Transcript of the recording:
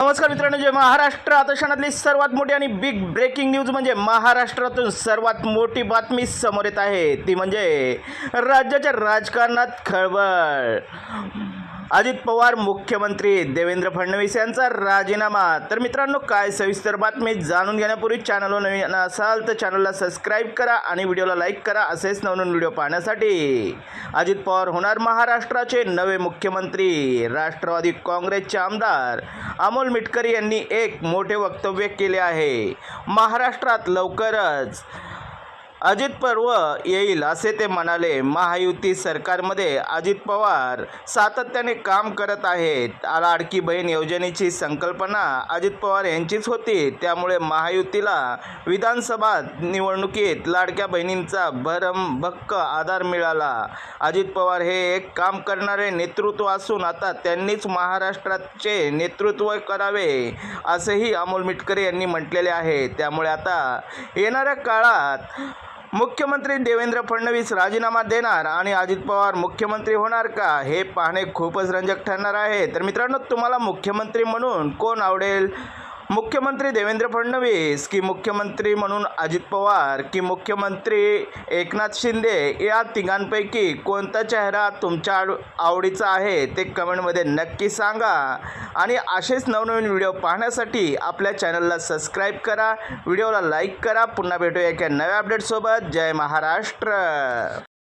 नमस्कार मित्रांनो जे महाराष्ट्र. आता क्षणातली सर्वात मोठी आणि बिग ब्रेकिंग न्यूज म्हणजे महाराष्ट्रातून सर्वात मोठी बातमी समोर येत आहे. ती म्हणजे राज्याच्या राजकारणात खळबळ. अजित पवार मुख्यमंत्री देवेंद्र फडणवीस यांचा राजीनामा. तर मित्रांनो काय सविस्तर बातमी जाणून घेण्यापूर्वी चॅनलवर नवीन असाल तर चॅनलला सबस्क्राईब करा आणि व्हिडिओला लाईक करा. असेच नवनवीन व्हिडिओ पाहण्यासाठी अजित पवार होणार महाराष्ट्राचे नवे मुख्यमंत्री राष्ट्रवादी काँग्रेसचे आमदार. अमोल मिटकरी यांनी एक मोठे वक्तव्य केले आहे. महाराष्ट्रात लवकरच अजित पर्व येईल असे ते म्हणाले. महायुती सरकारमध्ये अजित पवार सातत्याने काम करत आहेत. लाडकी बहीण योजनेची संकल्पना अजित पवार यांचीच होती. त्यामुळे महायुतीला विधानसभा निवडणुकीत लाडक्या बहिणींचा भरमभक्क आधार मिळाला. अजित पवार हे एक काम करणारे नेतृत्व असून आता त्यांनीच महाराष्ट्राचे नेतृत्व करावे असेही अमोल मिटकरे यांनी म्हटलेले आहे. त्यामुळे आता येणाऱ्या काळात मुख्यमंत्री देवेंद्र फडणवीस राजीनामा देणार आणि अजित पवार मुख्यमंत्री होणार का हे पाहणे खूपच रंजक ठरणार आहे. तर मित्रांनो तुम्हाला मुख्यमंत्री म्हणून कोण आवडेल? मुख्यमंत्री देवेंद्र फडणवीस की मुख्यमंत्री म्हणून अजित पवार की मुख्यमंत्री एकनाथ शिंदे या तिघांपैकी कोणता चेहरा तुमच्या आवडीचा आहे ते कमेंटमध्ये नक्की सांगा. आणि असेच नवनवीन व्हिडिओ पाहण्यासाठी आपल्या चॅनलला सबस्क्राईब करा व्हिडिओला लाईक करा. पुन्हा भेटूया एका नव्या अपडेटसोबत. जय महाराष्ट्र!